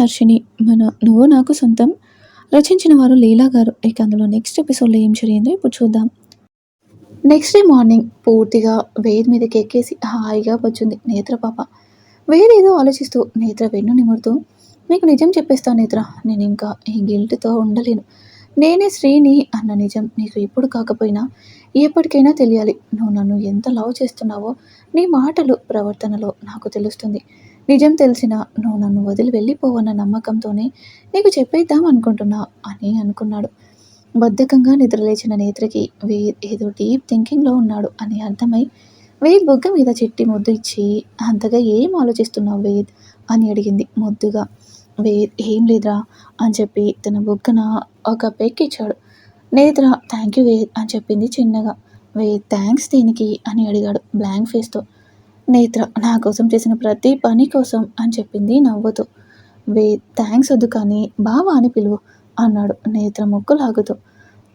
హర్షిని మన నువ్వు నాకు సొంతం. రచించిన వారు లీలా గారు. ఇక అందులో నెక్స్ట్ ఎపిసోడ్లో ఏం జరిగిందో ఇప్పుడు చూద్దాం. నెక్స్ట్ డే మార్నింగ్ పూర్తిగా వేద్ మీదకి ఎక్కేసి హాయిగా వచ్చింది నేత్ర పాప. వేద్ ఏదో ఆలోచిస్తూ నేత్ర వెన్ను నిమురుతూ. మీకు నిజం చెప్పేస్తాను నేత్ర. నేను ఇంకా ఈ గిల్ట్తో ఉండలేను. నేనే శ్రీని అన్న నిజం నీకు ఇప్పుడు కాకపోయినా ఎప్పటికైనా తెలియాలి. నువ్వు నన్ను ఎంత లవ్ చేస్తున్నావో నీ మాటలు ప్రవర్తనలో నాకు తెలుస్తుంది. నిజం తెలిసిన నువ్వు నన్ను వదిలి వెళ్ళిపోవన్న నమ్మకంతోనే నీకు చెప్పేద్దాం అనుకుంటున్నా అని అనుకున్నాడు. బద్ధకంగా నిద్రలేచిన నేత్రకి వీర్ ఏదో డీప్ థింకింగ్లో ఉన్నాడు అని అర్థమై వేద్ బుగ్గ మీద చెట్టి ముద్దు ఇచ్చి అంతగా ఏం ఆలోచిస్తున్నావు వేద్ అని అడిగింది ముద్దుగా. వేద్ ఏం లేదురా అని చెప్పి తన బుగ్గన ఒక పెక్ ఇచ్చాడు. నేత్ర థ్యాంక్ యూ వేద్ అని చెప్పింది చిన్నగా. వేద్ థ్యాంక్స్ దేనికి అని అడిగాడు బ్లాంక్ ఫేస్తో. నేత్ర నా కోసం చేసిన ప్రతి పని కోసం అని చెప్పింది నవ్వుతూ. వే థ్యాంక్స్ వద్దు కానీ బావా అని పిలువు అన్నాడు నేత్ర ముక్కు లాగుతూ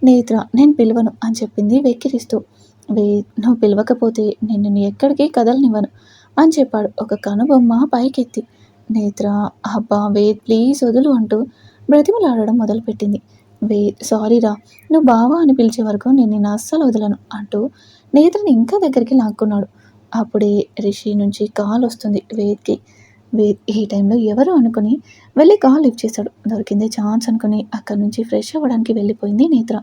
నేత్ర నేను పిలవను అని చెప్పింది వెక్కిరిస్తూ. వే నువ్వు పిలవకపోతే నేను నీ ఎక్కడికి కదలనివ్వను అని చెప్పాడు ఒక కనుబొమ్మ పైకెత్తి. నేత్ర అబ్బా వే ప్లీజ్ వదులు అంటూ బ్రతిమలాడడం మొదలుపెట్టింది. వే సారీరా నువ్వు బావా అని పిలిచే వరకు నేను నిన్ను అస్సలు వదలను అంటూ నేత్రని ఇంకా దగ్గరికి లాక్కున్నాడు. అప్పుడే రిషి నుంచి కాల్ వస్తుంది వేద్కి. వేద్ ఈ టైంలో ఎవరు అనుకుని వెళ్ళి కాల్ లిఫ్ట్ చేశాడు దొరికిందే ఛాన్స్ అనుకుని అక్కడి నుంచి ఫ్రెష్ అవ్వడానికి వెళ్ళిపోయింది నేత్ర.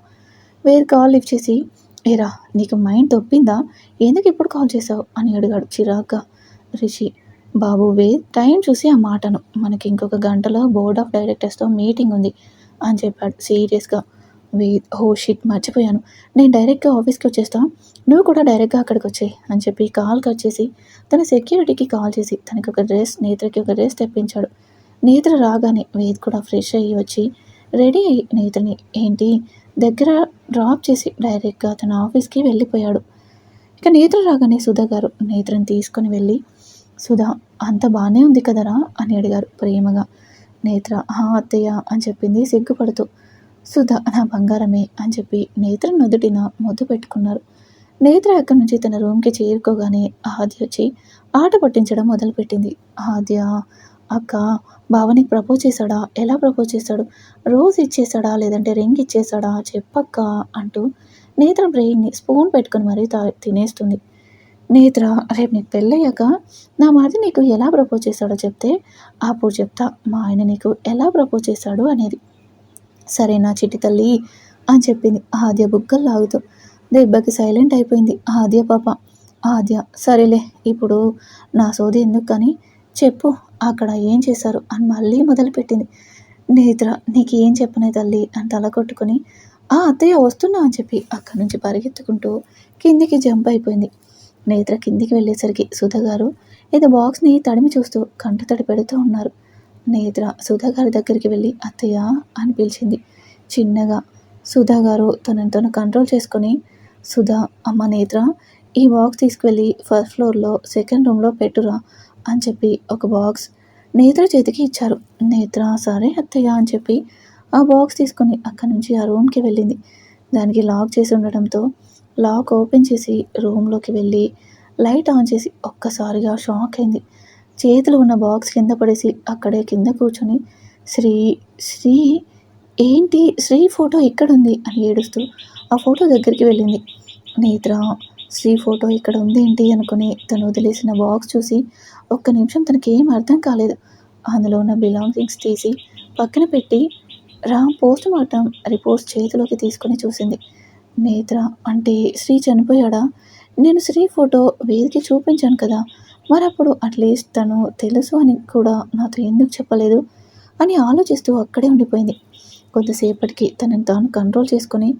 వేద్ కాల్ లిఫ్ట్ చేసి ఏరా నీకు మైండ్ తొప్పిందా ఎందుకు ఇప్పుడు కాల్ చేసావు? అని అడిగాడు చిరాగ్గా రిషి. బాబు వేద్ టైం చూసి ఆ మాటను. మనకి ఇంకొక గంటలో బోర్డ్ ఆఫ్ డైరెక్టర్స్తో మీటింగ్ ఉంది అని చెప్పాడు సీరియస్గా. వెయిట్ హో షిట్ మర్చిపోయాను. నేను డైరెక్ట్గా ఆఫీస్కి వచ్చేస్తా. నువ్వు కూడా డైరెక్ట్గా అక్కడికి వచ్చేయి అని చెప్పి కాల్ కట్ చేసి తన సెక్యూరిటీకి కాల్ చేసి తనకి ఒక డ్రెస్ నేత్రకి ఒక డ్రెస్ తెప్పించాడు. నేత్ర రాగానే వేద్ కూడా ఫ్రెష్ అయ్యి వచ్చి రెడీ అయ్యి నేత్రని ఏంటి? దగ్గర డ్రాప్ చేసి డైరెక్ట్గా తన ఆఫీస్కి వెళ్ళిపోయాడు. ఇక నేత్ర రాగానే సుధా గారు నేత్రని తీసుకొని వెళ్ళి సుధా అంత బాగానే ఉంది కదరా? అని అడిగారు ప్రేమగా. నేత్ర హా అత్తయ్య అని చెప్పింది సిగ్గుపడుతూ. సుధ నా బంగారమే అని చెప్పి నేత్ర నుదుటిన ముద్దు పెట్టుకున్నారు. నేత్ర అక్కడి నుంచి తన రూమ్కి చేరుకోగానే ఆద్య వచ్చి ఆట పట్టించడం మొదలుపెట్టింది. ఆద్య అక్క బావని ప్రపోజ్ చేశాడా? ఎలా ప్రపోజ్ చేశాడు రోజ్ ఇచ్చేసాడా లేదంటే రింగ్ ఇచ్చేసాడా చెప్పక్క అంటూ నేత్ర బ్రెయిన్ని స్పూన్ పెట్టుకుని మరీ తా తినేస్తుంది. నేత్ర రేపు నీకు పెళ్ళయ్యాక నా మాట నీకు ఎలా ప్రపోజ్ చేశాడో చెప్తే అప్పుడు చెప్తా మా ఆయన నీకు ఎలా ప్రపోజ్ చేశాడు అనేది. సరేనా చిట్టి తల్లి? అని చెప్పింది. ఆద్య బుగ్గలు లాగుతూ. దెబ్బకి సైలెంట్ అయిపోయింది ఆద్య పాప. ఆద్య సరేలే ఇప్పుడు నా సోది ఎందుకు కానీ చెప్పు అక్కడ ఏం చేశారు అని మళ్ళీ మొదలుపెట్టింది. నేత్ర నీకు ఏం చెప్పనే తల్లి అని తల కొట్టుకుని ఆ అత్తయ్య వస్తున్నా అని చెప్పి అక్కడి నుంచి పరిగెత్తుకుంటూ కిందికి జంప్ అయిపోయింది. నేత్ర కిందికి వెళ్ళేసరికి సుధగారు ఏదో బాక్స్ని తడిమి చూస్తూ కంట తడి పెడుతూ ఉన్నారు. నేత్ర సుధా గారి దగ్గరికి వెళ్ళి అత్తయ్య అని పిలిచింది. చిన్నగా సుధా గారు తనని తను కంట్రోల్ చేసుకొని సుధా అమ్మ నేత్ర ఈ బాక్స్ తీసుకువెళ్ళి ఫస్ట్ ఫ్లోర్లో సెకండ్ రూమ్లో పెట్టురా అని చెప్పి ఒక బాక్స్ నేత్ర చేతికి ఇచ్చారు. నేత్ర సరే అత్తయ్య అని చెప్పి ఆ బాక్స్ తీసుకొని అక్కడి నుంచి ఆ రూమ్కి వెళ్ళింది. దానికి లాక్ చేసి ఉండడంతో లాక్ ఓపెన్ చేసి రూమ్లోకి వెళ్ళి లైట్ ఆన్ చేసి ఒక్కసారిగా షాక్ అయింది. చేతులు ఉన్న బాక్స్ కింద పడేసి అక్కడే కింద కూర్చొని శ్రీ శ్రీ ఏంటి? శ్రీ ఫోటో ఎక్కడుంది అని ఏడుస్తూ ఆ ఫోటో దగ్గరికి వెళ్ళింది. నేత్ర శ్రీ ఫోటో ఇక్కడ ఉంది ఏంటి? అనుకుని తను వదిలేసిన బాక్స్ చూసి ఒక్క నిమిషం తనకి ఏం అర్థం కాలేదు. అందులో ఉన్న బిలాంగింగ్స్ తీసి పక్కన పెట్టి రామ్ పోస్ట్ మార్టం రిపోర్ట్స్ చేతిలోకి తీసుకొని చూసింది. నేత్ర అంటే శ్రీ చనిపోయాడా? నేను శ్రీ ఫోటో వేదికి చూపించాను కదా మరి అప్పుడు అట్లీస్ట్ తను తెలుసు అని కూడా నాతో ఎందుకు చెప్పలేదు అని ఆలోచిస్తూ అక్కడే ఉండిపోయింది. కొద్దిసేపటికి తనని తాను కంట్రోల్ చేసుకొని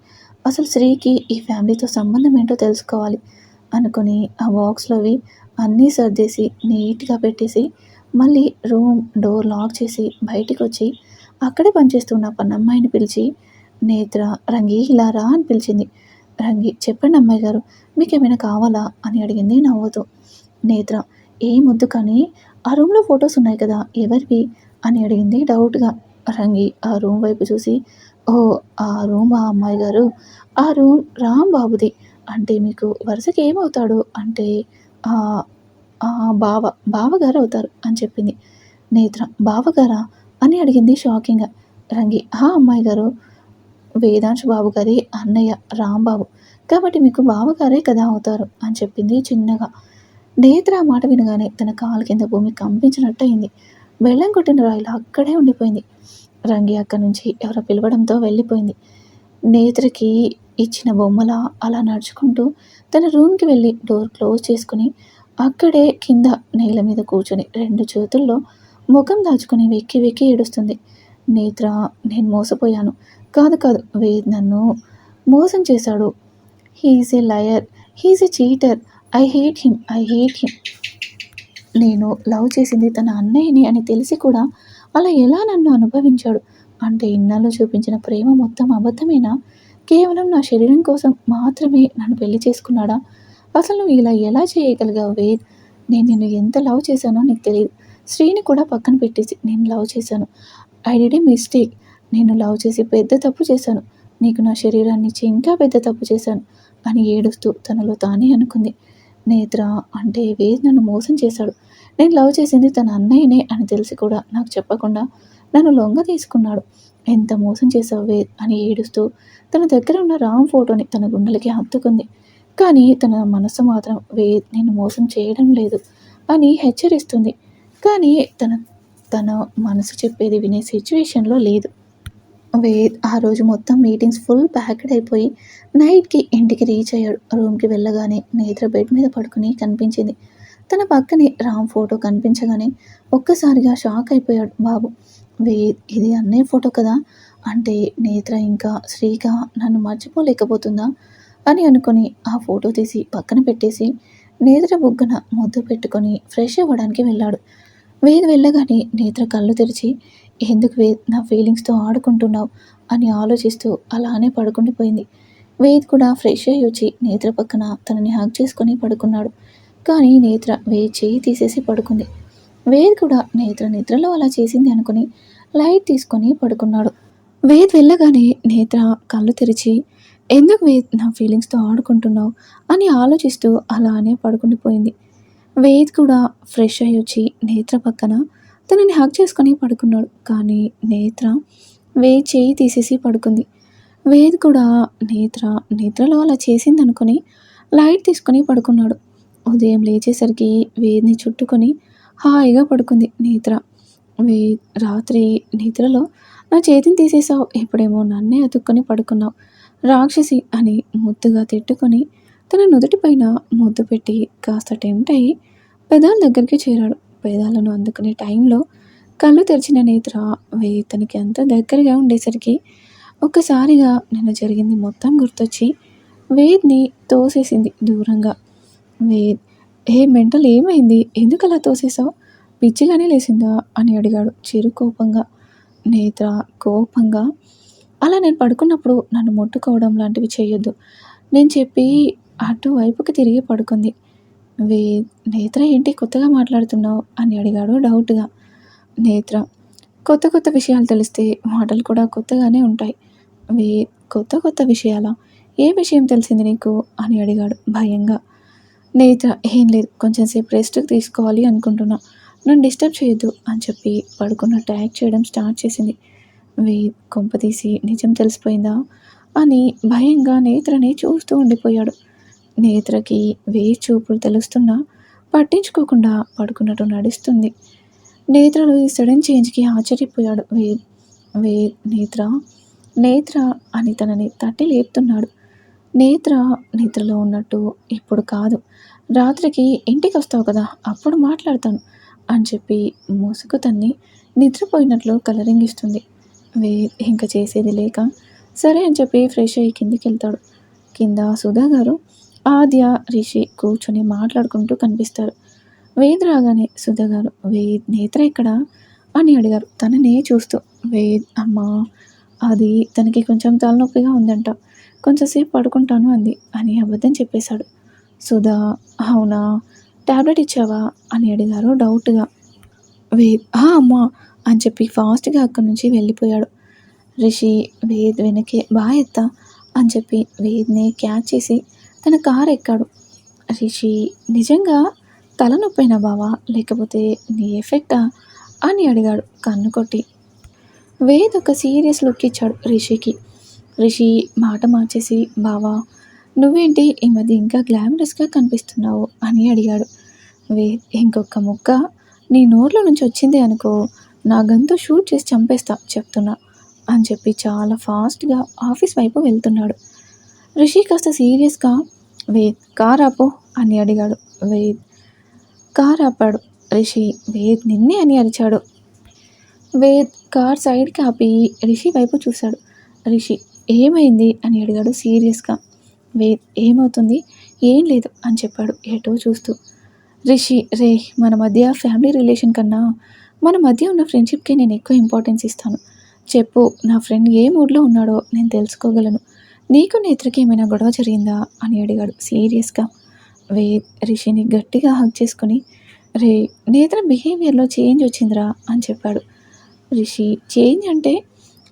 అసలు శ్రీకి ఈ ఫ్యామిలీతో సంబంధం ఏంటో తెలుసుకోవాలి అనుకుని ఆ బాక్స్లోవి అన్నీ సర్దేసి నీట్గా పెట్టేసి మళ్ళీ రూమ్ డోర్ లాక్ చేసి బయటికి వచ్చి అక్కడే పనిచేస్తున్న పన్నమ్మాయిని పిలిచి నేత్ర రంగి ఇలా రా అని పిలిచింది. రంగి చెప్పండి అమ్మాయి గారు మీకు ఏమైనా కావాలా? అని అడిగింది నవ్వుతూ. నేత్ర ఏం వద్దు కానీ ఆ రూమ్లో ఫొటోస్ ఉన్నాయి కదా ఎవరివి? అని అడిగింది డౌట్గా. రంగి ఆ రూమ్ వైపు చూసి ఓ ఆ రూమ్ ఆ అమ్మాయి గారు? ఆ రూమ్ రామ్ బాబుది. అంటే మీకు వరుసకి ఏమవుతాడు? అంటే బావ బావగారు అవుతారు అని చెప్పింది. నేత్ర బావగారా? అని అడిగింది షాకింగ్గా. రంగి హా అమ్మాయి గారు? వేదాంశ్ బాబు గారి అన్నయ్య రాంబాబు కాబట్టి మీకు బావగారే కదా అవుతారు అని చెప్పింది చిన్నగా. నేత్ర ఆ మాట వినగానే తన కాలు కింద భూమి కంపించినట్టయింది. బెల్లం కొట్టిన రాయిలా అక్కడే ఉండిపోయింది. రంగి అక్కడి నుంచి ఎవరో పిలవడంతో వెళ్ళిపోయింది. నేత్రకి ఇచ్చిన బొమ్మల అలా నడుచుకుంటూ తన రూమ్కి వెళ్ళి డోర్ క్లోజ్ చేసుకుని అక్కడే కింద నేల మీద కూర్చొని రెండు చేతుల్లో ముఖం దాచుకుని వెక్కి వెక్కి ఏడుస్తుంది. నేత్ర నేను మోసపోయాను. కాదు కాదు వేద్ నన్ను మోసం చేశాడు. He's a liar. He's a cheater. I hate him I hate him నేను లవ్ చేసింది తన అన్నయ్యని అని తెలిసి కూడా అలా ఎలా నన్ను అనుభవించాడు? అంటే ఇన్నాళ్ళు చూపించిన ప్రేమ మొత్తం అబద్ధమేనా? కేవలం నా శరీరం కోసం మాత్రమే నన్ను పెళ్ళి చేసుకున్నాడా? అసలు నువ్వు ఇలా ఎలా చేయగలిగావు వేద్? నేను నిన్ను ఎంత లవ్ చేశానో నీకు తెలియదు. శ్రీని కూడా పక్కన పెట్టేసి నేను లవ్ చేశాను. ఐ డిడ్ ఏ మిస్టేక్ నేను లవ్ చేసి పెద్ద తప్పు చేశాను. నీకు నా శరీరాన్ని ఇచ్చి ఇంకా పెద్ద తప్పు చేశాను అని ఏడుస్తూ తనలో తానే అనుకుంది. నేత్ర అంటే వేద్ నన్ను మోసం చేశాడు. నేను లవ్ చేసింది తన అన్నయ్యనే అని తెలిసి కూడా నాకు చెప్పకుండా నన్ను లొంగ తీసుకున్నాడు. ఎంత మోసం చేసావు వేద్ అని ఏడుస్తూ తన దగ్గర ఉన్న రామ్ ఫోటోని తన గుండెలకి హత్తుకుంది. కానీ తన మనసు మాత్రం వేద్ నేను మోసం చేయడం లేదు అని హెచ్చరిస్తుంది. కానీ తన తన మనసు చెప్పేది వినే సిచ్యువేషన్లో లేదు. వేద్ ఆ రోజు మొత్తం మీటింగ్స్ ఫుల్ ప్యాక్డ్ అయిపోయి నైట్కి ఇంటికి రీచ్ అయ్యాడు. రూమ్కి వెళ్ళగానే నేత్ర బెడ్ మీద పడుకుని కనిపించింది. తన పక్కనే రామ్ ఫోటో కనిపించగానే ఒక్కసారిగా షాక్ అయిపోయాడు బాబు. వేద్ ఇది అన్నయ్య ఫోటో కదా? అంటే నేత్ర ఇంకా శ్రీక నన్ను మర్చిపోలేకపోతుందా? అని అనుకుని ఆ ఫోటో తీసి పక్కన పెట్టేసి నేత్ర బుగ్గన ముద్దు పెట్టుకొని ఫ్రెష్ అవ్వడానికి వెళ్ళాడు. వేద్ వెళ్ళగానే నేత్ర కళ్ళు తెరిచి ఎందుకు వేద్ నా ఫీలింగ్స్తో ఆడుకుంటున్నావు? అని ఆలోచిస్తూ అలానే పడుకుండిపోయింది వేద్ కూడా ఫ్రెష్ అయ్యి వచ్చి నేత్ర పక్కన తనని హగ్ చేసుకొని పడుకున్నాడు. కానీ నేత్ర వేద్ చేయి తీసేసి పడుకుంది. వేద్ కూడా నేత్ర నిద్రలో అలా చేసింది అనుకుని లైట్ తీసుకొని పడుకున్నాడు. వేద్ వెళ్ళగానే నేత్ర కళ్ళు తెరిచి ఎందుకు వేద్ నా ఫీలింగ్స్తో ఆడుకుంటున్నావు? అని ఆలోచిస్తూ అలానే పడుకుండిపోయింది వేద్ కూడా ఫ్రెష్ అయ్యి వచ్చి నేత్ర పక్కన తనని హక్ చేసుకొని పడుకున్నాడు. కానీ నేత్ర వేద్ చేయి తీసేసి పడుకుంది. వేద్ కూడా నేత్ర నిద్రలో అలా చేసిందనుకుని లైట్ తీసుకొని పడుకున్నాడు. ఉదయం లేచేసరికి వేద్ని చుట్టుకొని హాయిగా పడుకుంది నేత్ర. వేద్ రాత్రి నిద్రలో నా చేతిని తీసేసావు ఇప్పుడేమో నన్నే అతుక్కొని పడుకున్నావు రాక్షసి అని ముద్దుగా తిట్టుకొని తన నుదుటి పైన ముద్దు పెట్టి కాస్త టెంట్ అయ్యి పెదాల దగ్గరికి చేరాడు. పేదాలను అందుకునే టైంలో కళ్ళు తెరిచిన నేత్ర వే తనకి అంత దగ్గరగా ఉండేసరికి ఒక్కసారిగా నిన్న జరిగింది మొత్తం గుర్తొచ్చి వేద్ని తోసేసింది దూరంగా. వేద్ ఏ మెంటల్ ఏమైంది? ఎందుకు అలా తోసేసావు పిచ్చిగానే లేసిందా అని అడిగాడు చిరు కోపంగా. నేత్ర కోపంగా అలా నేను పడుకున్నప్పుడు నన్ను ముట్టుకోవడం లాంటివి చేయొద్దు నేను చెప్పి అటువైపుకి తిరిగి పడుకుంది. వే నేత్ర ఏంటి కొత్తగా మాట్లాడుతున్నావు? అని అడిగాడు డౌట్గా. నేత్ర కొత్త కొత్త విషయాలు తెలిస్తే మాటలు కూడా కొత్తగానే ఉంటాయి. వే కొత్త కొత్త విషయాల? ఏ విషయం తెలిసింది నీకు? అని అడిగాడు భయంగా. నేత్ర ఏం లేదు కొంచెం సేపు రెస్ట్ తీసుకోవాలి అనుకుంటున్నా. నన్ను డిస్టర్బ్ చేయొద్దు అని చెప్పి పడుకున్న ట్యాగ్ చేయడం స్టార్ట్ చేసింది. వే కొంప తీసి నిజం తెలిసిపోయిందా? అని భయంగా నేత్రని చూస్తూ ఉండిపోయాడు. నేత్రకి వేయి చూపులు తెలుస్తున్నా పట్టించుకోకుండా పడుకున్నట్టు నడుస్తుంది. నేత్రలు ఈ సడన్ చేంజ్కి ఆశ్చర్యపోయాడు. వే వే నేత్ర నేత్ర అని తనని తట్టి లేపుతున్నాడు. నేత్ర నిద్రలో ఉన్నట్టు ఇప్పుడు కాదు. రాత్రికి ఇంటికి వస్తావు కదా అప్పుడు మాట్లాడతాను అని చెప్పి ముసుగు తన్ని నిద్రపోయినట్లు కలరింగ్ ఇస్తుంది వే ఇంకా చేసేది లేక సరే అని చెప్పి ఫ్రెష్ అయ్యి కిందికి వెళ్తాడు కింద సుధా గారు ఆద్య రిషి కూర్చొని మాట్లాడుకుంటూ కనిపిస్తారు. వేద్ రాగానే సుధ గారు వేద్ నేత్ర ఎక్కడ? అని అడిగారు. తననే చూస్తూ వేద్ అమ్మా అది తనకి కొంచెం తలనొప్పిగా ఉందంట. కొంచెంసేపు పడుకుంటాను అంది అని అబద్ధం చెప్పేశాడు. సుధా అవునా? ట్యాబ్లెట్ ఇచ్చావా? అని అడిగారు డౌట్గా. వేద్ ఆ అమ్మా అని చెప్పి ఫాస్ట్గా అక్కడి నుంచి వెళ్ళిపోయాడు. రిషి వేద్ వెనకే బాగా ఎత్తా అని చెప్పి వేద్ని క్యాచ్ చేసి తన కారు ఎక్కాడు. రిషి నిజంగా తలనొప్పైనా బావా? లేకపోతే నీ ఎఫెక్టా? అని అడిగాడు కన్ను కొట్టి. వేద్ ఒక సీరియస్ లుక్ ఇచ్చాడు రిషికి. రిషి మాట మార్చేసి బావా నువ్వేంటి ఈ మధ్య ఇంకా గ్లామరస్గా కనిపిస్తున్నావు? అని అడిగాడు. వేద్ ఇంకొక ముక్క. నీ నోట్లో నుంచి వచ్చింది అనుకో నా గంతో షూట్ చేసి చంపేస్తా చెప్తున్నా అని చెప్పి చాలా ఫాస్ట్గా ఆఫీస్ వైపు వెళ్తున్నాడు. రిషి కాస్త సీరియస్గా వేద్ కార్ ఆపో అని అడిగాడు. వేద్ కార్ ఆపాడు రిషి వేద్ నిన్నే అని అరిచాడు. వేద్ కార్ సైడ్కి ఆపి రిషి వైపు చూశాడు. రిషి ఏమైంది? అని అడిగాడు సీరియస్గా. వేద్ ఏమవుతుంది? ఏం లేదు అని చెప్పాడు ఎటో చూస్తూ. రిషి రే మన మధ్య ఫ్యామిలీ రిలేషన్ కన్నా మన మధ్య ఉన్న ఫ్రెండ్షిప్కి నేను ఎక్కువ ఇంపార్టెన్స్ ఇస్తాను. చెప్పు నా ఫ్రెండ్ ఏ మూడ్లో ఉన్నాడో నేను తెలుసుకోగలను. నీకు నేత్రకి ఏమైనా గొడవ జరిగిందా? అని అడిగాడు. సీరియస్గా. వేద్ రిషిని గట్టిగా హక్ చేసుకుని రే నేత్ర బిహేవియర్లో చేంజ్ వచ్చిందిరా అని చెప్పాడు. రిషి చేంజ్ అంటే?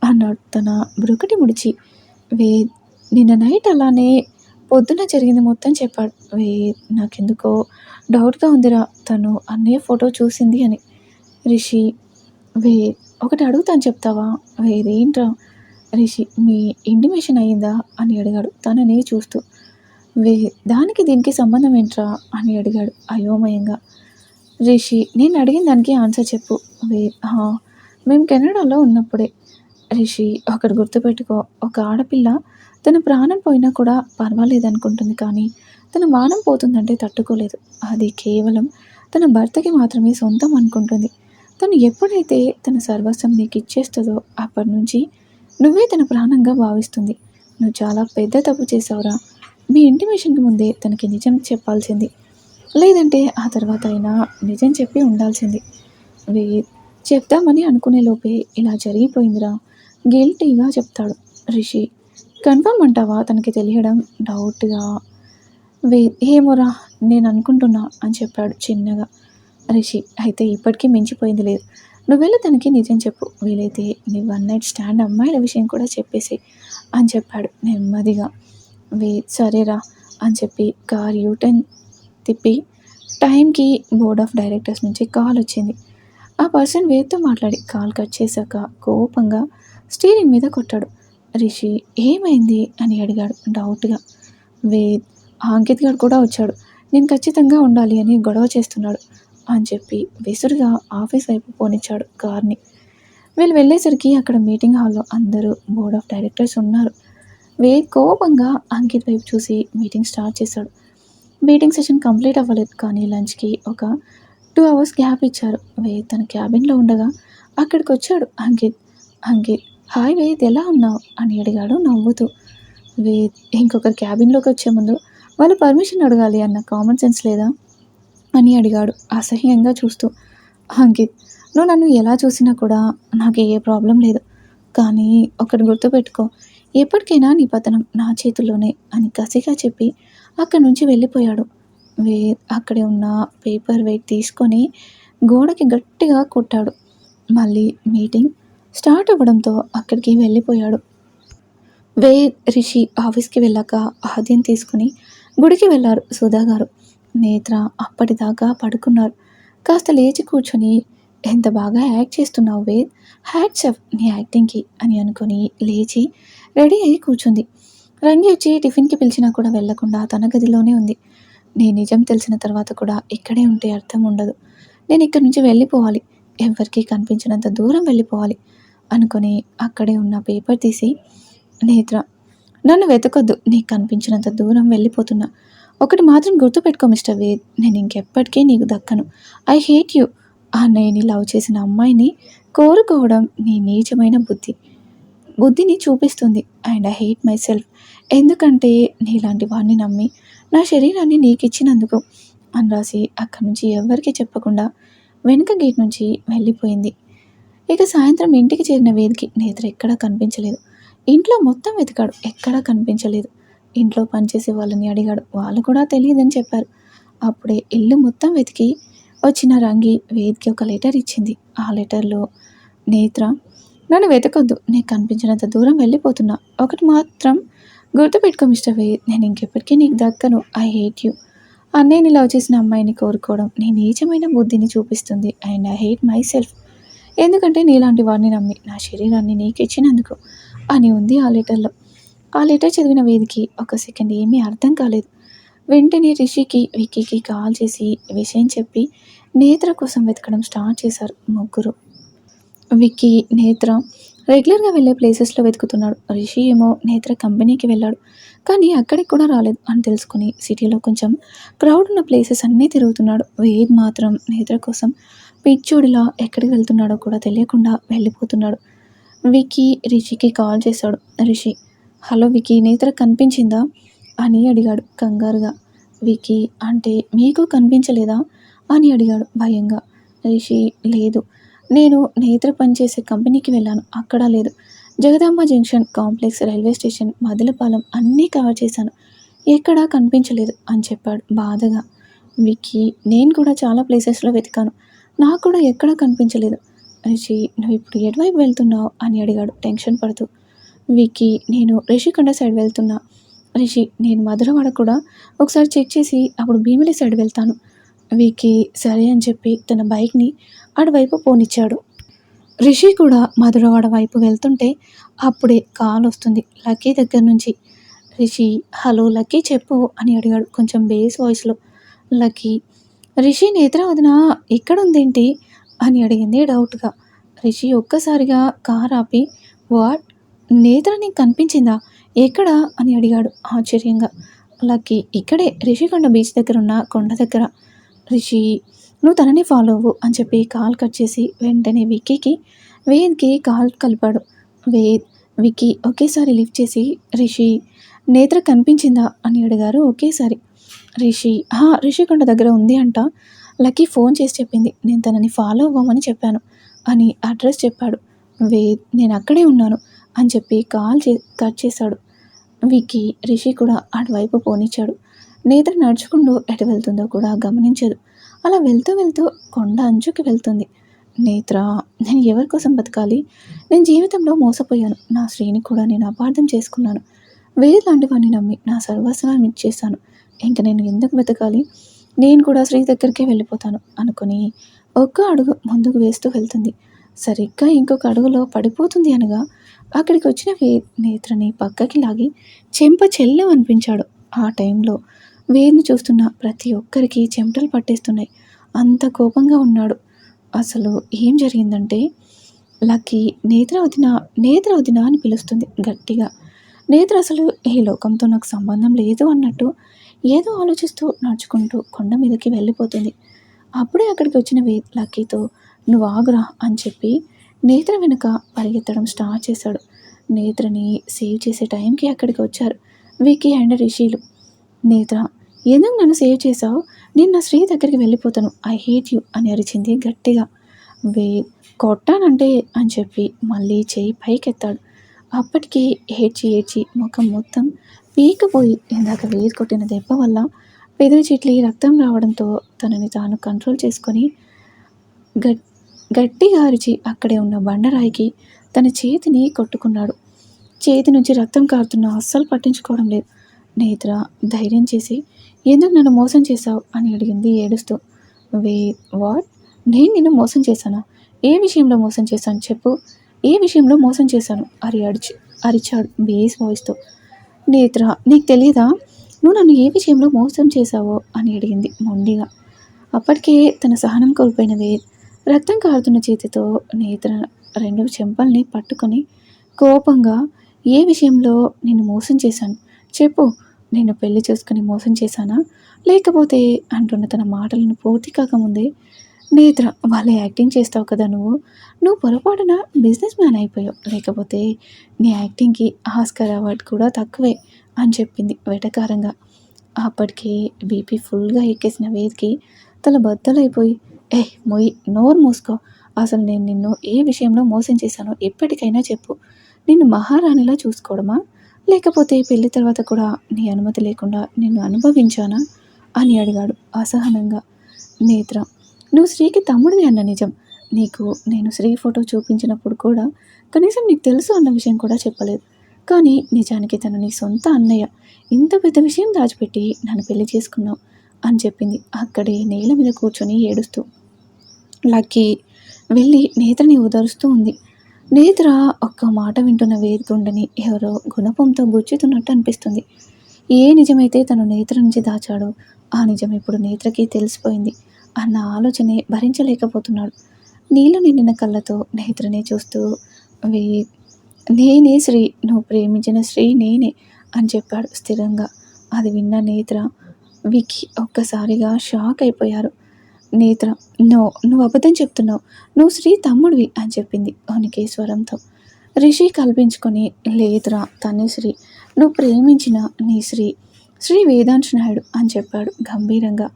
అన్నాడు తన బ్రుకటి ముడిచి. వేద్ నిన్న నైట్ అలానే పొద్దున జరిగింది మొత్తం చెప్పాడు. వేద్ నాకెందుకో డౌట్గా ఉందిరా తను అన్నయ్య ఫోటో చూసింది అని. రిషి వేద్ ఒకటి అడుగుతాను చెప్తావా? వేరేంట్రా రిషి మీ ఇంటిమేషన్ అయ్యిందా? అని అడిగాడు. తననే చూస్తూ వే దానికి దీనికి సంబంధం ఏంట్రా? అని అడిగాడు అయోమయంగా. రిషి నేను అడిగిన దానికి ఆన్సర్ చెప్పు. వే మేము కెనడాలో ఉన్నప్పుడే. రిషి ఒకటి గుర్తుపెట్టుకో. ఒక ఆడపిల్ల తన ప్రాణం పోయినా కూడా పర్వాలేదనుకుంటుంది కానీ తన మానం పోతుందంటే తట్టుకోలేదు. అది కేవలం తన భర్తకి మాత్రమే సొంతం అనుకుంటుంది. తను ఎప్పుడైతే తన సర్వస్వం నీకు ఇచ్చేస్తుందో అప్పటి నుంచి నువ్వే తన ప్రాణంగా భావిస్తుంది. నువ్వు చాలా పెద్ద తప్పు చేసావురా మీ ఇంటిమేషన్కి ముందే తనకి నిజం చెప్పాల్సింది. లేదంటే ఆ తర్వాత అయినా నిజం చెప్పి ఉండాల్సింది. వే చెప్దామని అనుకునే లోపే ఇలా జరిగిపోయిందిరా. గిల్టీగా చెప్తాడు రిషి. కన్ఫర్మ్ అంటావా తనకి తెలియడం? డౌట్గా. వే ఏమోరా నేను అనుకుంటున్నా అని చెప్పాడు చిన్నగా రిషి. అయితే ఇప్పటికీ మించిపోయింది లేదు. నువ్వు వెళ్ళి తనకి నిజం చెప్పు. వీలైతే నీ వన్ నైట్ స్టాండ్ అమ్మాయిల విషయం కూడా చెప్పేసి అని చెప్పాడు నెమ్మదిగా. వే సరేరా అని చెప్పి కార్ యూటర్న్ తిప్పి టైంకి బోర్డ్ ఆఫ్ డైరెక్టర్స్ నుంచి కాల్ వచ్చింది. ఆ పర్సన్ వేద్తో మాట్లాడి కాల్ కట్ చేశాక కోపంగా స్టీరింగ్ మీద కొట్టాడు. రిషి ఏమైంది? అని అడిగాడు డౌట్గా. వేద్ అంకిత్ గారు కూడా వచ్చాడు. నేను ఖచ్చితంగా ఉండాలి అని గొడవ చేస్తున్నాడు. అని చెప్పి విసురుగా ఆఫీస్ వైపు పోనిచ్చాడు కార్ని వీళ్ళు వెళ్ళేసరికి అక్కడ మీటింగ్ హాల్లో అందరూ బోర్డ్ ఆఫ్ డైరెక్టర్స్ ఉన్నారు. వేద్ కోపంగా అంకిత్ వైపు చూసి మీటింగ్ స్టార్ట్ చేశాడు. మీటింగ్ సెషన్ కంప్లీట్ అవ్వలేదు కానీ లంచ్కి ఒక టూ అవర్స్ గ్యాప్ ఇచ్చారు. వేద్ తన క్యాబిన్లో ఉండగా అక్కడికి వచ్చాడు అంకిత్. అంకిత్ హాయ్ వేద్ ఎలా ఉన్నావు? అని అడిగాడు నవ్వుతూ. వేద్ ఇంకొకరి క్యాబిన్లోకి వచ్చే ముందు వాళ్ళు పర్మిషన్ అడగాలి అన్న కామన్ సెన్స్ లేదా? అని అడిగాడు అసహ్యంగా చూస్తూ. అంకిత్ నువ్వు నన్ను ఎలా చూసినా కూడా నాకు ఏ ప్రాబ్లం లేదు. కానీ ఒకటి గుర్తుపెట్టుకో ఎప్పటికైనా నీ పతనం నా చేతుల్లోనే అని కసిగా చెప్పి అక్కడి నుంచి వెళ్ళిపోయాడు. వే అక్కడే ఉన్న పేపర్ వెయిట్ తీసుకొని గోడకి గట్టిగా కొట్టాడు. మళ్ళీ మీటింగ్ స్టార్ట్ అవ్వడంతో అక్కడికి వెళ్ళిపోయాడు. వే రిషి ఆఫీస్కి వెళ్ళాక ఆద్యం తీసుకుని గుడికి వెళ్ళారు సుధా గారు నేత్ర అప్పటిదాకా పడుకున్నారు. కాస్త లేచి కూర్చొని ఎంత బాగా యాక్ట్ చేస్తున్నావు వేద్? హ్యాట్స్ అప్ నీ యాక్టింగ్కి అని అనుకుని లేచి రెడీ అయ్యి కూర్చుంది. రంగి వచ్చి టిఫిన్కి పిలిచినా కూడా వెళ్ళకుండా తన గదిలోనే ఉంది. నేను నిజం తెలిసిన తర్వాత కూడా ఇక్కడే ఉంటే అర్థం ఉండదు. నేను ఇక్కడి నుంచి వెళ్ళిపోవాలి. ఎవరికి కనిపించినంత దూరం వెళ్ళిపోవాలి అనుకుని అక్కడే ఉన్న పేపర్ తీసి నేత్ర నన్ను వెతకొద్దు. నీకు కనిపించినంత దూరం వెళ్ళిపోతున్నా. ఒకటి మాత్రం గుర్తుపెట్టుకో మిస్టర్ వేద్. నేను ఇంకెప్పటికీ నీకు దక్కను. I hate you. ఆ నేను లవ్ చేసిన అమ్మాయిని కోరుకోవడం నీ నీచమైన బుద్ధి. బుద్ధిని చూపిస్తుంది. And I hate myself. ఎందుకంటే నీలాంటి వాడిని నమ్మి నా శరీరాన్ని నీకు ఇచ్చినందుకు అని రాసి అక్కడి నుంచి ఎవరికి చెప్పకుండా వెనుక గేట్ నుంచి వెళ్ళిపోయింది. ఇక సాయంత్రం ఇంటికి చేరిన వేదికి నేత్ర ఎక్కడా కనిపించలేదు. ఇంట్లో మొత్తం వెతికాడు. ఎక్కడా కనిపించలేదు. ఇంట్లో పనిచేసే వాళ్ళని అడిగాడు. వాళ్ళు కూడా తెలియదని చెప్పారు. అప్పుడే ఇల్లు మొత్తం వెతికి వచ్చిన రంగి వేద్కి ఒక లెటర్ ఇచ్చింది. ఆ లెటర్లో నేత్ర నన్ను వెతకొద్దు. నీకు కనిపించినంత దూరం వెళ్ళిపోతున్నా. ఒకటి మాత్రం గుర్తుపెట్టుకో మిస్టర్ వేద్. నేను ఇంకెప్పటికీ నీకు దక్కను. I hate you. అన్నయ్యని లవ్ చేసిన అమ్మాయిని కోరుకోవడం నీ నీచమైన బుద్ధిని చూపిస్తుంది. And I hate myself. ఎందుకంటే నీలాంటి వాడిని నమ్మి నా శరీరాన్ని నీకు ఇచ్చినందుకు అని ఉంది ఆ లెటర్లో. ఆ లెటర్ చదివిన వేదికి ఒక సెకండ్ ఏమీ అర్థం కాలేదు. వెంటనే రిషికి విక్కీకి కాల్ చేసి విషయం చెప్పి నేత్ర కోసం వెతకడం స్టార్ట్ చేశారు ముగ్గురు. విక్కీ నేత్ర రెగ్యులర్గా వెళ్ళే ప్లేసెస్లో వెతుకుతున్నాడు. రిషి ఏమో నేత్ర కంపెనీకి వెళ్ళాడు. కానీ అక్కడికి కూడా రాలేదు అని తెలుసుకుని సిటీలో కొంచెం క్రౌడ్ ఉన్న ప్లేసెస్ అన్నీ తిరుగుతున్నాడు. వేద్ మాత్రం నేత్ర కోసం పిచ్చోడిలా ఎక్కడికి వెళ్తున్నాడో కూడా తెలియకుండా వెళ్ళిపోతున్నాడు. విక్కీ రిషికి కాల్ చేశాడు. రిషి హలో వికీ నేత్ర కనిపించిందా? అని అడిగాడు కంగారుగా. వికి అంటే మీకు కనిపించలేదా? అని అడిగాడు భయంగా. రిషి లేదు. నేను నేత్ర పనిచేసే కంపెనీకి వెళ్ళాను. అక్కడ లేదు. Jagadamba junction complex railway station Madilapalem అన్నీ కవర్ చేశాను. ఎక్కడా కనిపించలేదు అని చెప్పాడు బాధగా. వికీ నేను కూడా చాలా ప్లేసెస్లో వెతికాను. నాకు కూడా ఎక్కడా కనిపించలేదు. రిషి నువ్వు ఇప్పుడు ఎటువైపు వెళ్తున్నావు? అని అడిగాడు టెన్షన్ పడుతూ. వికి నేను రిషికొండ సైడ్ వెళ్తున్నా. రిషి నేను మధురవాడ కూడా ఒకసారి చెక్ చేసి అప్పుడు భీమిలి సైడ్ వెళ్తాను. విక్కీ సరే అని చెప్పి తన బైక్ని అటువైపు పోనిచ్చాడు. రిషి కూడా మధురవాడ వైపు వెళ్తుంటే అప్పుడే కాల్ వస్తుంది లక్కీ దగ్గర నుంచి. రిషి హలో లక్కీ చెప్పు అని అడిగాడు కొంచెం బేస్ వాయిస్లో లక్కీ రిషి నేత్ర వదిన ఉందేంటి అని అడిగింది డౌట్గా రిషి ఒక్కసారిగా కార్ ఆపి వాట్? నేత్ర నీకు కనిపించిందా? ఎక్కడ? అని అడిగాడు ఆశ్చర్యంగా. లక్కీ ఇక్కడే. రిషికొండ బీచ్ దగ్గర ఉన్న కొండ దగ్గర. రిషి నువ్వు తనని ఫాలో అవ్వు అని చెప్పి కాల్ కట్ చేసి వెంటనే విక్కీకి వేద్కి కాల్ కలిపాడు. వేద్ విక్కీ ఒకేసారి లిఫ్ట్ చేసి రిషి నేత్ర కనిపించిందా? అని అడిగారు ఒకేసారి. రిషి హా రిషికొండ దగ్గర ఉంది అంట. లక్కీ ఫోన్ చేసి చెప్పింది నేను తనని ఫాలో అవ్వమని చెప్పాను అని అడ్రస్ చెప్పాడు. వేద్ నేను అక్కడే ఉన్నాను. అని చెప్పి కాల్ చే కట్ చేశాడు. వికి రిషి కూడా అటువైపు పోనిచ్చాడు. నేత్ర నడుచుకుంటూ ఎటు వెళ్తుందో కూడా గమనించదు. అలా వెళ్తూ వెళ్తూ కొండ అంచుకి వెళ్తుంది. నేత్ర నేను ఎవరి కోసం బతకాలి? నేను జీవితంలో మోసపోయాను. నా శ్రేణి కూడా నేను అపార్థం చేసుకున్నాను. వేరే లాంటి వాడిని నమ్మి నా సర్వస్వాన్ని ఇచ్చేసాను ఇంక నేను ఎందుకు బతకాలి? నేను కూడా శ్రీ దగ్గరికే వెళ్ళిపోతాను అనుకుని ఒక్క అడుగు ముందుకు వేస్తూ వెళ్తుంది. సరిగ్గా ఇంకొక అడుగులో పడిపోతుంది అనగా అక్కడికి వచ్చిన వే నేత్రని పక్కకి లాగి చెంప చెల్లెం అనిపించాడు. ఆ టైంలో వేరును చూస్తున్న ప్రతి ఒక్కరికి చెమటలు పట్టేస్తున్నాయి. అంత కోపంగా ఉన్నాడు. అసలు ఏం జరిగిందంటే లక్కీ నేత్ర వదిన నేత్ర వదిన అని పిలుస్తుంది గట్టిగా. నేత్ర అసలు ఈ లోకంతో నాకు సంబంధం లేదు అన్నట్టు ఏదో ఆలోచిస్తూ నడుచుకుంటూ కొండ మీదకి వెళ్ళిపోతుంది. అప్పుడే అక్కడికి వచ్చిన వే లక్కీతో నువ్వు ఆగురా అని చెప్పి నేత్ర వెనుక పరిగెత్తడం స్టార్ట్ చేశాడు. నేత్రని సేవ్ చేసే టైంకి అక్కడికి వచ్చారు వికీ అండ్ రిషీలు. నేత్ర ఎందుకు నన్ను సేవ్ చేశావు? నేను నా శ్రీ దగ్గరికి వెళ్ళిపోతాను. ఐ హేట్ యూ అని అరిచింది గట్టిగా. వే కొట్టానంటే అని చెప్పి మళ్ళీ చేయి పైకెత్తాడు. అప్పటికి ఏడ్చి ఏడ్చి ముఖం మొత్తం పీకపోయి ఇందాక వేది కొట్టిన దెబ్బ వల్ల పెదవి చెట్లి రక్తం రావడంతో తనని తాను కంట్రోల్ చేసుకొని గట్ గట్టిగా అరిచి అక్కడే ఉన్న బండరాయికి తన చేతిని కొట్టుకున్నాడు. చేతి నుంచి రక్తం కారుతున్న అస్సలు పట్టించుకోవడం లేదు. నేత్ర ధైర్యం చేసి ఎందుకు నన్ను మోసం చేశావు? అని అడిగింది ఏడుస్తూ. వే వాట్? నేను నిన్ను మోసం చేశానా? ఏ విషయంలో మోసం చేశాను చెప్పు? ఏ విషయంలో మోసం చేశాను? అరి అడిచి అరిచాడు బేస్ వాయిస్తో. నేత్ర నీకు తెలియదా నువ్వు నన్ను ఏ విషయంలో మోసం చేశావో? అని అడిగింది మొండిగా. అప్పటికే తన సహనం కోల్పోయిన వేద్ రక్తం కారుతున్న చేతితో నేత్ర రెండు చెంపల్ని పట్టుకొని కోపంగా ఏ విషయంలో నేను మోసం చేశాను? చెప్పు నేను పెళ్ళి చేసుకుని మోసం చేశానా? లేకపోతే అంటున్న తన మాటలను పూర్తి కాకముందే నేత్ర వాళ్ళే యాక్టింగ్ చేస్తావు కదా నువ్వు? నువ్వు పొరపాటున బిజినెస్ మ్యాన్ అయిపోయావు. లేకపోతే నీ యాక్టింగ్కి ఆస్కర్ అవార్డు కూడా తక్కువే అని చెప్పింది వెటకారంగా. అప్పటికి బీపీ ఫుల్గా ఎక్కేసిన వేదికి తల బద్దలైపోయి ఏ మొయ్ నోరు మూసుకో. అసలు నేను నిన్ను ఏ విషయంలో మోసం చేశానో ఎప్పటికైనా చెప్పు. నిన్ను మహారాణిలా చూసుకోవడమా? లేకపోతే పెళ్ళి తర్వాత కూడా నీ అనుమతి లేకుండా నిన్ను అనుభవించానా? అని అడిగాడు అసహనంగా. నేత్ర నువ్వు శ్రీకి తమ్ముడివి అన్న నిజం. నీకు నేను శ్రీ ఫోటో చూపించినప్పుడు కూడా కనీసం నీకు తెలుసు అన్న విషయం కూడా చెప్పలేదు. కానీ నిజానికి తను నీ సొంత అన్నయ్య. ఇంత పెద్ద విషయం దాచిపెట్టి నన్ను పెళ్ళి చేసుకున్నావు అని చెప్పింది. అక్కడే నేల మీద కూర్చొని ఏడుస్తూ. లక్కీ వెళ్ళి నేత్రని ఓదారుస్తూ ఉంది. నేత్ర ఒక్క మాట వింటున్న వేద్ ఎవరో గుణపంతో గుచ్చుతున్నట్టు అనిపిస్తుంది. ఏ నిజమైతే తను నేత్ర నుంచి దాచాడో ఆ నిజం ఇప్పుడు నేత్రకి తెలిసిపోయింది అన్న ఆలోచనే భరించలేకపోతున్నాడు. నీళ్ళు నిండిన కళ్ళతో నేత్రనే చూస్తూ వే నేనే శ్రీ నువ్వు ప్రేమించిన శ్రీ నేనే అని చెప్పాడు స్థిరంగా. అది విన్న నేత్ర వికి ఒక్కసారిగా షాక్ అయిపోయారు. నేత్ర నో నువ్వు అబద్ధం చెప్తున్నావు. నువ్వు శ్రీ తమ్ముడివి అని చెప్పింది వణికే స్వరంతో రిషి కల్పించుకొని లేదురా తనే శ్రీ. నువ్వు ప్రేమించిన నీ శ్రీ. శ్రీ వేదాంశ నాయుడు అని చెప్పాడు గంభీరంగా.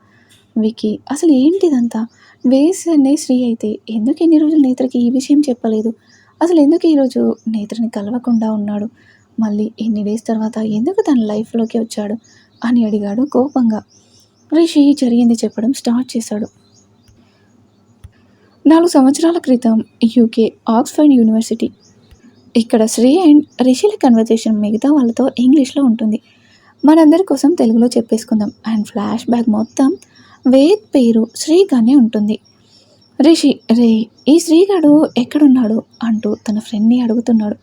వికి అసలు ఏంటిదంతా? వేసనే శ్రీ అయితే ఎందుకు ఎన్ని రోజులు నేత్రకి ఈ విషయం చెప్పలేదు? అసలు ఎందుకు ఈరోజు నేత్రని కలవకుండా ఉన్నాడు? మళ్ళీ ఎన్ని డేస్ తర్వాత ఎందుకు తన లైఫ్లోకి వచ్చాడు? అని అడిగాడు కోపంగా. రిషి జరిగింది చెప్పడం స్టార్ట్ చేశాడు. నాలుగు సంవత్సరాల క్రితం యూకే ఆక్స్ఫర్డ్ యూనివర్సిటీ. ఇక్కడ శ్రీ అండ్ రిషిల కన్వర్జేషన్ మిగతా వాళ్ళతో ఇంగ్లీష్లో ఉంటుంది. మనందరి కోసం తెలుగులో చెప్పేసుకుందాం. అండ్ ఫ్లాష్ బ్యాక్ మొత్తం వేద్ పేరు శ్రీగానే ఉంటుంది. రిషి రే ఈ శ్రీగాడు ఎక్కడున్నాడు? అంటూ తన ఫ్రెండ్ని అడుగుతున్నాడు.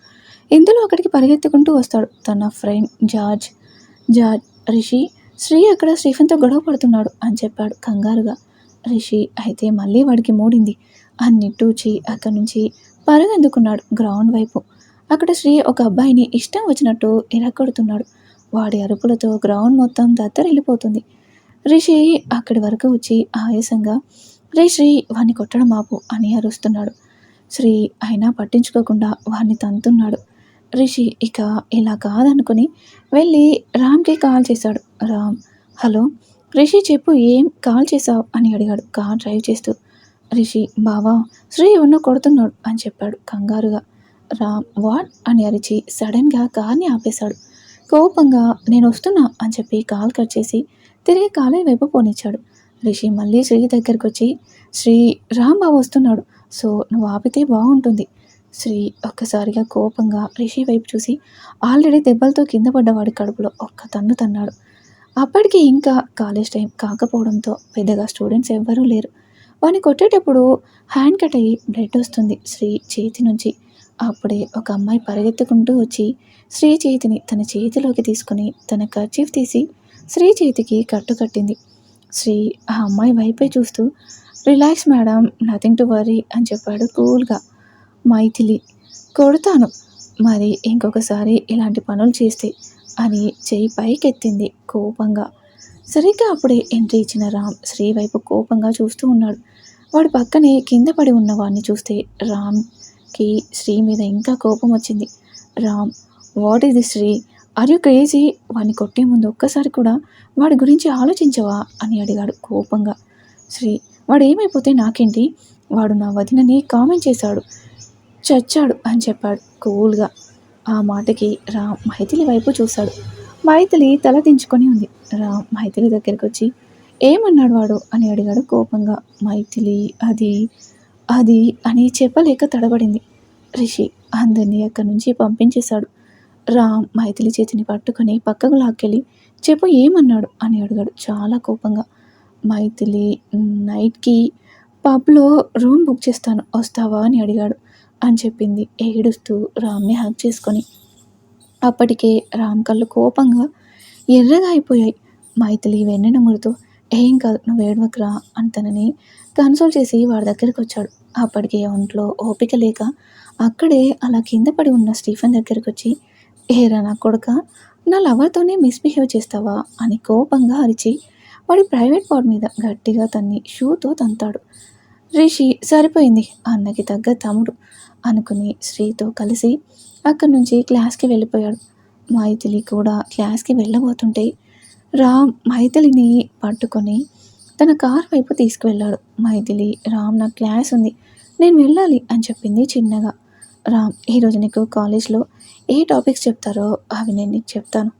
ఇందులో అక్కడికి పరిగెత్తుకుంటూ వస్తాడు తన friend George. George Rishi Sri అక్కడ స్టీఫెన్తో గొడవ పడుతున్నాడు అని చెప్పాడు కంగారుగా. రిషి అయితే మళ్ళీ వాడికి మూడింది. అన్నిట్టూచి అక్కడి నుంచి పరుగెందుకున్నాడు గ్రౌండ్ వైపు. అక్కడ శ్రీ ఒక అబ్బాయిని ఇష్టం వచ్చినట్టు ఎరగొడుతున్నాడు వాడి అరుపులతో గ్రౌండ్ మొత్తం దత్తరిల్లిపోతుంది. రిషి అక్కడి వరకు వచ్చి ఆయాసంగా రే శ్రీ వాణ్ణి కొట్టడం ఆపు అని అరుస్తున్నాడు. శ్రీ అయినా పట్టించుకోకుండా వాణ్ణి తంతున్నాడు. రిషి ఇక ఇలా కాదనుకుని వెళ్ళి రామ్కి కాల్ చేశాడు. రామ్ హలో రిషి చెప్పు ఏం కాల్ చేసావు అని అడిగాడు. కార్ డ్రైవ్ చేస్తూ. రిషి బావా శ్రీ ఉన్న కొడుతున్నాడు అని చెప్పాడు కంగారుగా. రామ్ వాట్? అని అరిచి సడన్గా కార్ని ఆపేశాడు. కోపంగా నేను వస్తున్నా అని చెప్పి కాల్ కట్ చేసి తిరిగి కాలే వైపు పోనిచ్చాడు. రిషి మళ్ళీ శ్రీ దగ్గరికి వచ్చి శ్రీ రామ్ వస్తున్నాడు. సో నువ్వు ఆపితే బాగుంటుంది. శ్రీ ఒక్కసారిగా కోపంగా రిషి వైపు చూసి ఆల్రెడీ దెబ్బలతో కింద పడ్డవాడి కడుపులో ఒక్క తన్ను తన్నాడు. అప్పటికి ఇంకా కాలేజ్ టైం కాకపోవడంతో పెద్దగా స్టూడెంట్స్ ఎవ్వరూ లేరు. వాడిని కొట్టేటప్పుడు హ్యాండ్ కట్ అయ్యి బ్లడ్ వస్తుంది శ్రీ చేతి నుంచి. అప్పుడే ఒక అమ్మాయి పరిగెత్తుకుంటూ వచ్చి శ్రీ చేతిని తన చేతిలోకి తీసుకుని తన కర్చీఫ్ తీసి శ్రీ చేతికి కట్టు కట్టింది. శ్రీ ఆ అమ్మాయి వైపే చూస్తూ relax madam nothing to worry అని చెప్పాడు కూల్గా. మైథిలి కొడతాను. మరి ఇంకొకసారి ఇలాంటి పనులు చేస్తే అని చెయ్యి పైకెత్తింది కోపంగా. సరిగ్గా అప్పుడే ఎంట్రీ ఇచ్చిన రామ్ శ్రీ వైపు కోపంగా చూస్తూ ఉన్నాడు. వాడి పక్కనే కింద పడి ఉన్న వాడిని చూస్తే రామ్కి శ్రీ మీద ఇంకా కోపం వచ్చింది. రామ్ వాట్ ఇది ది శ్రీ? Are you crazy? వాడిని కొట్టే ముందు ఒక్కసారి కూడా వాడి గురించి ఆలోచించవా? అని అడిగాడు కోపంగా. శ్రీ వాడు ఏమైపోతే నాకేంటి? వాడు నా వదినని కామెంట్ చేశాడు చచ్చాడు అని చెప్పాడు కూల్గా. ఆ మాటకి రామ్ మైథిలి వైపు చూశాడు. మైథిలి తల దించుకొని ఉంది. రామ్ మైథిలి దగ్గరికి వచ్చి ఏమన్నాడు వాడు? అని అడిగాడు కోపంగా. మైథిలి అది అది అని చెప్పలేక తడబడింది. రిషి అందరినీ అక్కడి నుంచి పంపించేశాడు. రామ్ మైథిలి చేతిని పట్టుకొని పక్కకు లాక్కెళ్ళి చెప్పు ఏమన్నాడు? అని అడిగాడు చాలా కోపంగా. మైథిలి నైట్కి పబ్లో రూమ్ బుక్ చేస్తాను వస్తావా? అని అడిగాడు. అని చెప్పింది. ఏడుస్తూ రామ్ని హక్ చేసుకొని. అప్పటికే రామ్ కళ్ళు కోపంగా ఎర్రగా అయిపోయాయి. మైథిలి వెన్నెనమురుతూ ఏం కాదు నువ్వు ఏడవకురా అని తనని కన్సోల్ చేసి వాడి దగ్గరికి వచ్చాడు. అప్పటికే ఒంట్లో ఓపిక లేక అక్కడే అలా కింద పడి ఉన్న స్టీఫెన్ దగ్గరికి వచ్చి ఏరా నా కొడుక నా లవర్తోనే మిస్బిహేవ్ చేస్తావా అని కోపంగా అరిచి వాడి ప్రైవేట్ పార్ట్ మీద గట్టిగా తన్ని షూతో తంతాడు. రిషి సరిపోయింది. అన్నకి తగ్గ తమ్ముడు. అనుకుని శ్రీతో కలిసి అక్కడి నుంచి క్లాస్కి వెళ్ళిపోయాడు. మైథిలి కూడా క్లాస్కి వెళ్ళబోతుంటే రామ్ మైథిలిని పట్టుకొని తన కార్ వైపు తీసుకువెళ్ళాడు. మైథిలి రామ్ నా క్లాస్ ఉంది. నేను వెళ్ళాలి అని చెప్పింది చిన్నగా. రామ్ ఈరోజు నీకు కాలేజ్లో ఏ టాపిక్స్ చెప్తారో అవి నేను నీకు చెప్తాను.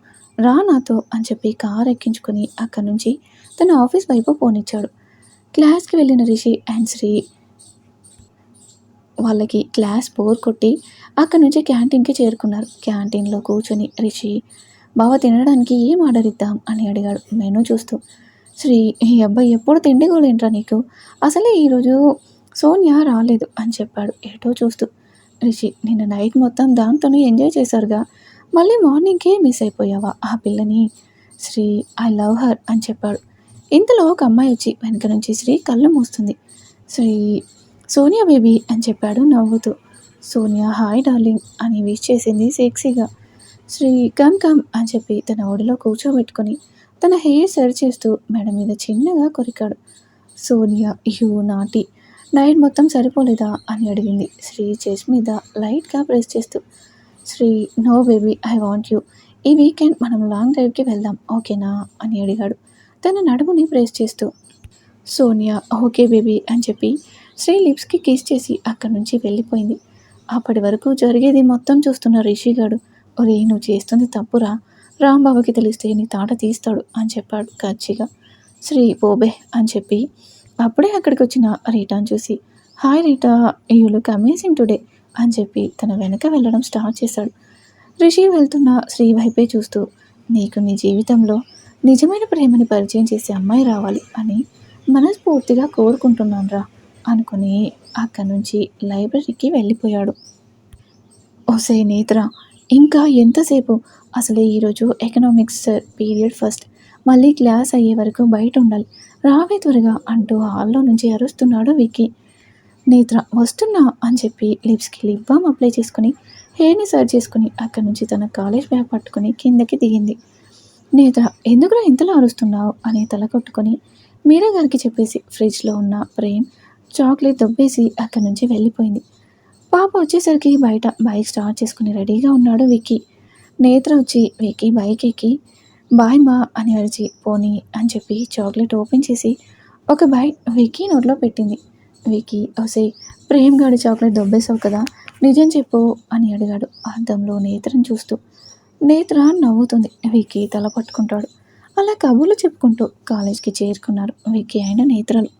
రా నాతో అని చెప్పి కార్ ఎక్కించుకొని అక్కడి నుంచి తన ఆఫీస్ వైపు పోనిచ్చాడు. క్లాస్కి వెళ్ళిన రిషి అండ్ శ్రీ వాళ్ళకి క్లాస్ బోర్ కొట్టి అక్కడి నుంచి క్యాంటీన్కి చేరుకున్నారు. క్యాంటీన్లో కూర్చొని రిషి బావ తినడానికి ఏం ఆర్డర్ ఇద్దాం? అని అడిగాడు మెనూ చూస్తూ. శ్రీ ఈ అబ్బాయి ఎప్పుడు తిండి కోలేంట్రా నీకు? అసలే ఈరోజు సోనియా రాలేదు అని చెప్పాడు ఏటో చూస్తూ. రిషి నిన్న నైట్ మొత్తం దాంతోనే ఎంజాయ్ చేశారుగా. మళ్ళీ మార్నింగ్కే మిస్ అయిపోయావా ఆ పిల్లని? శ్రీ ఐ లవ్ హర్ అని చెప్పాడు. ఇంతలో ఒక అమ్మాయి వచ్చి వెనక నుంచి శ్రీ కళ్ళు మూస్తుంది. శ్రీ సోనియా బేబీ అని చెప్పాడు నవ్వుతూ. సోనియా హాయ్ డార్లింగ్ అని విష్ చేసింది సెక్సీగా. శ్రీ కమ్ కమ్ అని చెప్పి తన ఒడిలో కూర్చోబెట్టుకొని తన హెయిర్ సరి చేస్తూ మెడ మీద చిన్నగా కొరికాడు. Sonia you naughty. నైట్ మొత్తం సరిపోలేదా? అని అడిగింది. శ్రీ చేసి మీద లైట్గా ప్రెస్ చేస్తూ. Sri no baby I want you. ఈ వీకెండ్ మనం లాంగ్ డ్రైవ్కి వెళ్దాం ఓకేనా? అని అడిగాడు. తన నడుముని ప్రెస్ చేస్తూ. సోనియా ఓకే బేబీ అని చెప్పి శ్రీ లిప్స్కి కిస్ చేసి అక్కడి నుంచి వెళ్ళిపోయింది. అప్పటి వరకు జరిగేది మొత్తం చూస్తున్న రిషిగాడు ఒరే నువ్వు చేస్తుంది తప్పురా? రాంబాబుకి తెలిస్తే నీ తాట తీస్తాడు అని చెప్పాడు కచ్చిగా శ్రీ పోబే అని చెప్పి అప్పుడే అక్కడికి వచ్చిన రీటాని చూసి hi Rita you look amazing today అని చెప్పి తన వెనక వెళ్ళడం స్టార్ట్ చేశాడు. రిషి వెళ్తున్న శ్రీ వైపే చూస్తూ నీకు నీ జీవితంలో నిజమైన ప్రేమని పరిచయం చేసే అమ్మాయి రావాలి అని మనస్ఫూర్తిగా కోరుకుంటున్నాను రా అనుకుని అక్కడి నుంచి లైబ్రరీకి వెళ్ళిపోయాడు. ఓసే నేత్ర ఇంకా ఎంతసేపు? అసలే ఈరోజు ఎకనామిక్స్ పీరియడ్ ఫస్ట్. మళ్ళీ క్లాస్ అయ్యే వరకు బయట ఉండాలి. రావే త్వరగా అంటూ హాల్లో నుంచి అరుస్తున్నాడు విక్కీ. నేత్ర వస్తున్నా అని చెప్పి లిప్స్కి లిప్ బామ్ అప్లై చేసుకుని హెయిర్ని సర్చ్ చేసుకుని అక్కడి నుంచి తన కాలేజ్ బ్యాగ్ పట్టుకుని కిందకి దిగింది. నేత్ర ఎందుకురా ఇంతలో అరుస్తున్నావు? అని తల కొట్టుకొని మీరా గారికి చెప్పేసి ఫ్రిడ్జ్లో ఉన్న ప్రేమ్ చాక్లెట్ దొబ్బేసి అక్కడి నుంచి వెళ్ళిపోయింది. పాప వచ్చేసరికి బయట బైక్ స్టార్ట్ చేసుకుని రెడీగా ఉన్నాడు విక్కీ. నేత్ర వచ్చి విక్కీ బైక్ ఎక్కి. బాయ్ మా అని అరిచి పోనీ అని చెప్పి చాక్లెట్ ఓపెన్ చేసి ఒక బైట్ విక్కీ నోట్లో పెట్టింది. విక్కీ ఒసే ప్రేమ్ గాడి చాక్లెట్ దొబ్బేసావు కదా నిజం చెప్పు అని అడిగాడు అద్దంలో నేత్రను చూస్తూ. నేత్ర నవ్వుతుంది. విక్కీ తల పట్టుకుంటాడు. అలా కబుర్లు చెప్పుకుంటూ కాలేజ్కి చేరుకున్నారు విక్కీ అయిన నేత్రలు.